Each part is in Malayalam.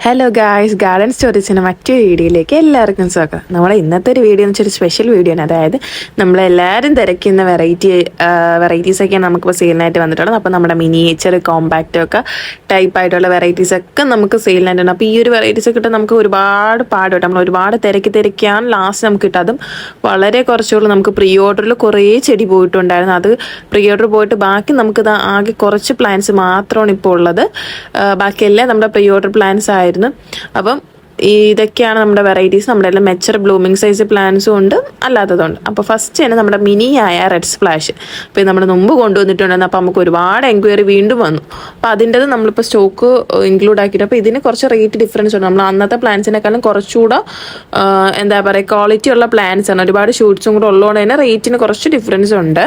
ഹലോ ഗായ്സ് ഗാർഡൻ സ്റ്റോറീസിന് മറ്റൊരു വീഡിയോയിലേക്ക് എല്ലാവർക്കും സ്വാഗതം. നമ്മുടെ ഇന്നത്തെ ഒരു വീഡിയോ എന്ന് വെച്ചാൽ സ്പെഷ്യൽ വീഡിയോ ആണ്. അതായത് നമ്മളെല്ലാവരും തിരക്കുന്ന വെറൈറ്റി വെറൈറ്റീസൊക്കെയാണ് നമുക്ക് നമുക്കിപ്പോൾ സെയിലിനായിട്ട് വന്നിട്ടുള്ളത്. അപ്പോൾ നമ്മുടെ മിനിയേച്ചർ കോമ്പാക്റ്റ് ഒക്കെ ടൈപ്പ് ആയിട്ടുള്ള വെറൈറ്റീസ് ഒക്കെ നമുക്ക് സെയിലിനായിട്ടുണ്ട് അപ്പോൾ ഈ ഒരു വെറൈറ്റീസ് ഒക്കെ കിട്ടാൻ നമുക്ക് ഒരുപാട് പാടുണ്ട്. നമ്മൾ ഒരുപാട് തിരക്കി തിരക്കിയാണ് ലാസ്റ്റ് നമുക്ക് കിട്ടും വളരെ കുറച്ചുള്ളൂ നമുക്ക് പ്രീ ഓർഡറിൽ കുറേ ചെടി പോയിട്ടുണ്ടായിരുന്നു. അത് പ്രീ ഓർഡർ പോയിട്ട് ബാക്കി നമുക്ക് ആകെ കുറച്ച് പ്ലാൻസ് മാത്രമാണ് ഇപ്പോൾ ഉള്ളത്. ബാക്കിയെല്ലാം നമ്മുടെ പ്രീ ഓർഡർ പ്ലാന്റ്സ് ആയിരുന്നു അപ്പം ഇതൊക്കെയാണ് നമ്മുടെ വെറൈറ്റീസ് നമ്മുടെ എല്ലാം മെച്ചർ ബ്ലൂമിങ് സൈസ് പ്ലാന്റ്സും ഉണ്ട്. അല്ലാത്തതുണ്ട്. അപ്പോൾ ഫസ്റ്റ് തന്നെ നമ്മുടെ മിനി ആയ റെഡ് സ്പ്ലാഷ് അപ്പോൾ ഇത് നമ്മൾ മുമ്പ് കൊണ്ടുവന്നിട്ടുണ്ടായിരുന്നു അപ്പോൾ നമുക്ക് ഒരുപാട് എൻക്വയറി വീണ്ടും വന്നു. അപ്പോൾ അതിന്റെത് നമ്മളിപ്പോൾ സ്റ്റോക്ക് ഇൻക്ലൂഡ് ആക്കിയിട്ട് അപ്പോൾ ഇതിന് കുറച്ച് റേറ്റ് ഡിഫറൻസ് ഉണ്ട്. നമ്മൾ അന്നത്തെ പ്ലാന്റ്സിനെക്കാളും കുറച്ചുകൂടെ എന്താ പറയുക ക്വാളിറ്റി ഉള്ള പ്ലാന്റ്സ് ആണ്. ഒരുപാട് ഷൂട്ട്സും കൂടെ ഉള്ളതുകൊണ്ട് തന്നെ റേറ്റിന് കുറച്ച് ഡിഫറൻസ് ഉണ്ട്.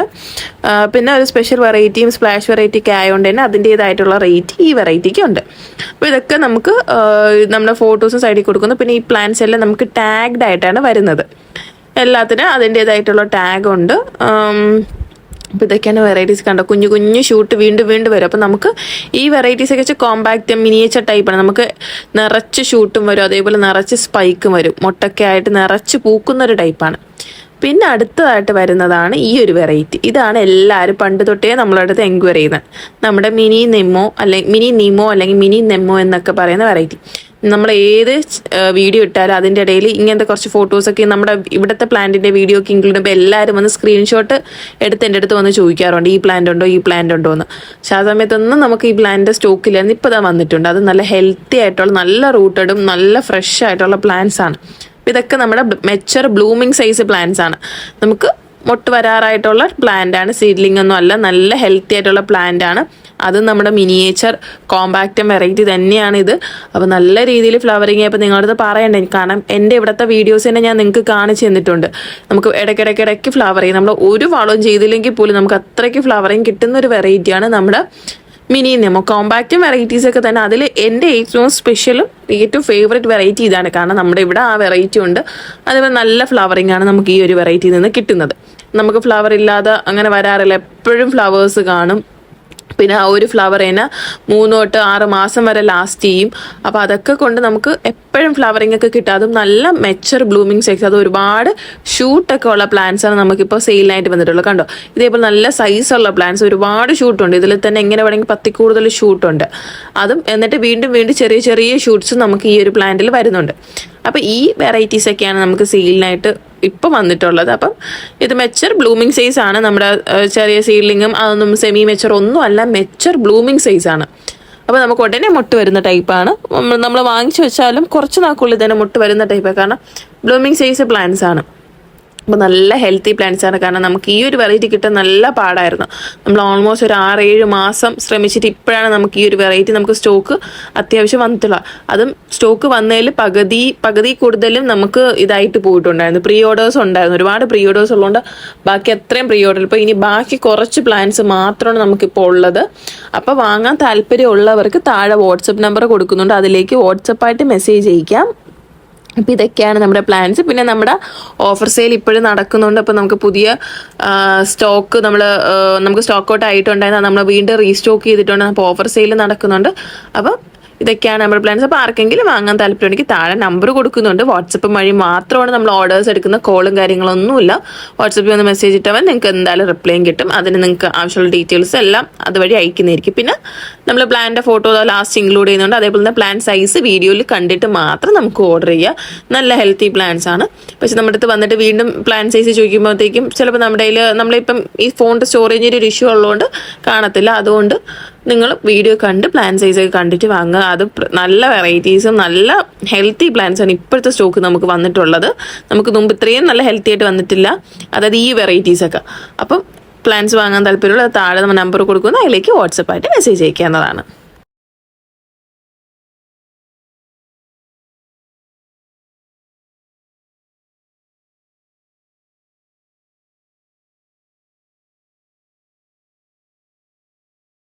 പിന്നെ ഒരു സ്പെഷ്യൽ വെറൈറ്റിയും സ്പ്ലാഷ് വെറൈറ്റി ഒക്കെ ആയതുകൊണ്ട് തന്നെ അതിന്റേതായിട്ടുള്ള റേറ്റ് ഈ വെറൈറ്റിക്ക് ഉണ്ട്. അപ്പോൾ ഇതൊക്കെ നമുക്ക് നമ്മുടെ ഫോട്ടോസും സൈഡിൽ കൊടുക്കുന്നു. പിന്നെ ഈ പ്ലാന്റ്സ് എല്ലാം നമുക്ക് ടാഗ്ഡ് ആയിട്ടാണ് വരുന്നത്. എല്ലാത്തിനും അതിന്റേതായിട്ടുള്ള ടാഗ് ഉണ്ട്. ആം, അപ്പോൾ ഇതൊക്കെയാണ് വെറൈറ്റീസ് കണ്ടോ കുഞ്ഞു കുഞ്ഞു ഷൂട്ട് വീണ്ടും വീണ്ടും വരും. അപ്പോൾ നമുക്ക് ഈ വെറൈറ്റീസ് ഒക്കെ വെച്ചാൽ കോമ്പാക്റ്റ് മിനിയേച്ചർ ടൈപ്പാണ് നമുക്ക് നിറച്ച് ഷൂട്ടും വരും. അതേപോലെ നിറച്ച് സ്പൈക്കും വരും. മുട്ടൊക്കെ ആയിട്ട് നിറച്ച് പൂക്കുന്ന ഒരു ടൈപ്പാണ് പിന്നെ അടുത്തതായിട്ട് വരുന്നതാണ് ഈ ഒരു വെറൈറ്റി ഇതാണ് എല്ലാവരും പണ്ട് തൊട്ടേ നമ്മളെ അടുത്ത് എൻക്വയറി ചെയ്യുന്നത്. നമ്മുടെ മിനി നെമ്മോ അല്ലെങ്കിൽ മിനി നിമോ അല്ലെങ്കിൽ മിനി നെമ്മോ എന്നൊക്കെ പറയുന്ന വെറൈറ്റി നമ്മൾ ഏത് വീഡിയോ ഇട്ടാലും അതിന്റെ ഇടയിൽ ഇങ്ങനത്തെ കുറച്ച് ഫോട്ടോസൊക്കെ നമ്മുടെ ഇവിടുത്തെ പ്ലാന്റിന്റെ വീഡിയോ ഒക്കെ ഇൻക്ലൂഡ് ചെയ്യുമ്പോൾ എല്ലാവരും വന്ന് സ്ക്രീൻഷോട്ട് എടുത്ത് എന്റെ അടുത്ത് വന്ന് ചോദിക്കാറുണ്ട് ഈ പ്ലാന്റ് ഉണ്ടോ? ഈ പ്ലാന്റ് ഉണ്ടോ? എന്ന്. പക്ഷെ ആ സമയത്തൊന്നും നമുക്ക് ഈ പ്ലാന്റിന്റെ സ്റ്റോക്കില്ലായിരുന്നു ഇപ്പോൾ ഇതാ വന്നിട്ടുണ്ട്. അത് നല്ല ഹെൽത്തി ആയിട്ടുള്ള നല്ല റൂട്ടഡും നല്ല ഫ്രഷ് ആയിട്ടുള്ള പ്ലാന്റ്സ് ആണ്. ഇതൊക്കെ നമ്മുടെ മെച്ചർ ബ്ലൂമിങ് സൈസ് പ്ലാന്റ്സ് ആണ്. നമുക്ക് മൊട്ട് വരാറായിട്ടുള്ള പ്ലാന്റ് ആണ്. സീഡ്ലിംഗ് ഒന്നും അല്ല നല്ല ഹെൽത്തി ആയിട്ടുള്ള പ്ലാന്റ് ആണ്. അത് നമ്മുടെ മിനിയേച്ചർ കോമ്പാക്റ്റ് വെറൈറ്റി തന്നെയാണ് ഇത്. അപ്പോൾ നല്ല രീതിയിൽ ഫ്ലവറിങ് ആയപ്പോൾ നിങ്ങളുടെ അടുത്ത് പറയണ്ടേ? കാരണം എന്റെ ഇവിടുത്തെ വീഡിയോസ് തന്നെ ഞാൻ നിങ്ങൾക്ക് കാണിച്ചു തന്നിട്ടുണ്ട്. നമുക്ക് ഇടയ്ക്കിടയ്ക്ക് ഇടയ്ക്ക് ഫ്ലവർ ചെയ്യും. നമ്മൾ ഒരു വളവും ചെയ്തില്ലെങ്കിൽ പോലും നമുക്ക് അത്രയ്ക്ക് ഫ്ലവറിങ് കിട്ടുന്ന ഒരു വെറൈറ്റിയാണ് നമ്മുടെ മിനി നെമോ കോമ്പാക്റ്റും വെറൈറ്റീസ് ഒക്കെ തന്നെ. അതിൽ എന്റെ ഏറ്റവും സ്പെഷ്യലും ഏറ്റവും ഫേവറേറ്റ് വെറൈറ്റി ഇതാണ്. കാരണം നമ്മുടെ ഇവിടെ ആ വെറൈറ്റി ഉണ്ട്. അതേപോലെ നല്ല ഫ്ലവറിങ് ആണ് നമുക്ക് ഈ ഒരു വെറൈറ്റിയിൽ നിന്ന് കിട്ടുന്നത്. നമുക്ക് ഫ്ലവർ ഇല്ലാതെ അങ്ങനെ വരാറില്ല. എപ്പോഴും ഫ്ലവേഴ്സ് കാണും. പിന്നെ ആ ഒരു ഫ്ലവർ തന്നെ മൂന്ന് തൊട്ട് ആറ് മാസം വരെ ലാസ്റ്റ് ചെയ്യും. അപ്പോൾ അതൊക്കെ കൊണ്ട് നമുക്ക് എപ്പോഴും ഫ്ലവറിംഗ് ഒക്കെ കിട്ടും. അതും നല്ല മെച്ചർ ബ്ലൂമിങ് സെക്സ് അത് ഒരുപാട് ഷൂട്ടൊക്കെ ഉള്ള പ്ലാന്റ്സ് ആണ് നമുക്കിപ്പോൾ സെയിലിനായിട്ട് വന്നിട്ടുള്ളത്. കണ്ടോ? ഇതേപോലെ നല്ല സൈസുള്ള പ്ലാന്റ്സ് ഒരുപാട് ഷൂട്ടുണ്ട് ഇതിൽ തന്നെ എങ്ങനെ വേണമെങ്കിൽ പത്തി കൂടുതൽ ഷൂട്ടുണ്ട് അതും എന്നിട്ട് വീണ്ടും വീണ്ടും ചെറിയ ചെറിയ ഷൂട്ട്സ് നമുക്ക് ഈ ഒരു പ്ലാന്റിൽ വരുന്നുണ്ട്. അപ്പോൾ ഈ വെറൈറ്റീസ് ഒക്കെയാണ് നമുക്ക് സീലിനായിട്ട് ഇപ്പം വന്നിട്ടുള്ളത്. അപ്പം ഇത് മെച്ചർ ബ്ലൂമിങ് സൈസ് ആണ്. നമ്മുടെ ചെറിയ സീലിങ്ങും അതൊന്നും സെമി മെച്ചർ ഒന്നും അല്ല മെച്ചർ ബ്ലൂമിങ് സൈസ് ആണ്. അപ്പോൾ നമുക്ക് ഉടനെ മുട്ട് വരുന്ന ടൈപ്പാണ് നമ്മൾ വാങ്ങിച്ചു വെച്ചാലും കുറച്ച് നാൾക്കുള്ളിൽ തന്നെ മുട്ട് വരുന്ന ടൈപ്പാണ് കാരണം ബ്ലൂമിങ് സൈസ് പ്ലാന്റ്സ് ആണ്. അപ്പോൾ നല്ല ഹെൽത്തി പ്ലാന്റ്സ് ആണ്. കാരണം നമുക്ക് ഈ ഒരു വെറൈറ്റി കിട്ടാൻ നല്ല പാടായിരുന്നു. നമ്മൾ ഓൾമോസ്റ്റ് ഒരു ആറ് ഏഴ് മാസം ശ്രമിച്ചിട്ട് ഇപ്പോഴാണ് നമുക്ക് ഈ ഒരു വെറൈറ്റി നമുക്ക് സ്റ്റോക്ക് അത്യാവശ്യം വന്നിട്ടുള്ള അതും സ്റ്റോക്ക് വന്നതിൽ പകുതി പകുതി കൂടുതലും നമുക്ക് ഇതായിട്ട് പോയിട്ടുണ്ടായിരുന്നു. പ്രീ ഓർഡേഴ്സ് ഉണ്ടായിരുന്നു. ഒരുപാട് പ്രീ ഓർഡേഴ്സ് ഉള്ളതുകൊണ്ട് ബാക്കി അത്രയും പ്രീ ഓർഡർ ഇപ്പോൾ ഇനി ബാക്കി കുറച്ച് പ്ലാന്റ്സ് മാത്രമാണ് നമുക്കിപ്പോൾ ഉള്ളത്. അപ്പോൾ വാങ്ങാൻ താല്പര്യമുള്ളവർക്ക് താഴെ വാട്സപ്പ് നമ്പർ കൊടുക്കുന്നുണ്ട്. അതിലേക്ക് വാട്സപ്പായിട്ട് മെസ്സേജ് അയക്കാം. അപ്പോൾ ഇതൊക്കെയാണ് നമ്മുടെ പ്ലാൻസ് പിന്നെ നമ്മുടെ ഓഫർ സെയിൽ ഇപ്പോഴും നടക്കുന്നുണ്ട്. അപ്പോൾ നമുക്ക് പുതിയ സ്റ്റോക്ക് നമ്മൾ നമുക്ക് സ്റ്റോക്ക് ഔട്ട് ആയിട്ടുണ്ടായിരുന്നു നമ്മൾ വീണ്ടും റീസ്റ്റോക്ക് ചെയ്തിട്ടുണ്ട്. അപ്പോൾ ഓഫർ സെയിൽ നടക്കുന്നുണ്ട്. അപ്പോൾ ഇതൊക്കെയാണ് നമ്മുടെ പ്ലാൻസ് അപ്പോൾ ആർക്കെങ്കിലും വാങ്ങാൻ താല്പര്യമുണ്ടെങ്കിൽ താഴെ നമ്പർ കൊടുക്കുന്നുണ്ട്. വാട്സപ്പ് വഴി മാത്രമാണ് നമ്മൾ ഓർഡേഴ്സ് എടുക്കുന്ന കോളും കാര്യങ്ങളൊന്നുമില്ല. വാട്സപ്പിൽ ഒന്ന് മെസ്സേജ് ഇട്ടാൽ നിങ്ങൾക്ക് എന്തായാലും റിപ്ലൈയും കിട്ടും. അതിന് നിങ്ങൾക്ക് ആവശ്യമുള്ള ഡീറ്റെയിൽസ് എല്ലാം അതുവഴി അയക്കുന്നതായിരിക്കും. പിന്നെ നമ്മൾ പ്ലാന്റെ ഫോട്ടോ ലാസ്റ്റ് ഇൻക്ലൂഡ് ചെയ്യുന്നുണ്ട്. അതേപോലെ തന്നെ പ്ലാൻ സൈസ് വീഡിയോയിൽ കണ്ടിട്ട് മാത്രം നമുക്ക് ഓർഡർ ചെയ്യുക നല്ല ഹെൽത്തി പ്ലാൻസ് ആണ്. പക്ഷെ നമ്മുടെ അടുത്ത് വന്നിട്ട് വീണ്ടും പ്ലാൻ സൈസ് ചോദിക്കുമ്പോഴത്തേക്കും ചിലപ്പോൾ നമ്മുടെ കയ്യിൽ നമ്മളിപ്പം ഈ ഫോണിന്റെ സ്റ്റോറേജിന്റെ ഒരു ഇഷ്യൂ ഉള്ളതുകൊണ്ട് കാണത്തില്ല. അതുകൊണ്ട് നിങ്ങൾ വീഡിയോ കണ്ട് പ്ലാൻ സൈസ് ഒക്കെ കണ്ടിട്ട് വാങ്ങുക. അത് നല്ല വെറൈറ്റീസും നല്ല ഹെൽത്തി പ്ലാൻസ് ആണ് ഇപ്പോഴത്തെ സ്റ്റോക്ക് നമുക്ക് വന്നിട്ടുള്ളത്. നമുക്ക് മുമ്പ് ഇത്രയും നല്ല ഹെൽത്തി ആയിട്ട് വന്നിട്ടില്ല. അതായത് ഈ വെറൈറ്റീസ് ഒക്കെ. അപ്പം പ്ലാൻസ് വാങ്ങാൻ താല്പര്യമുള്ള താഴെ നമ്മൾ നമ്പർ കൊടുക്കുന്നു അതിലേക്ക് വാട്സപ്പായിട്ട് മെസ്സേജ് അയക്കാവുന്നതാണ്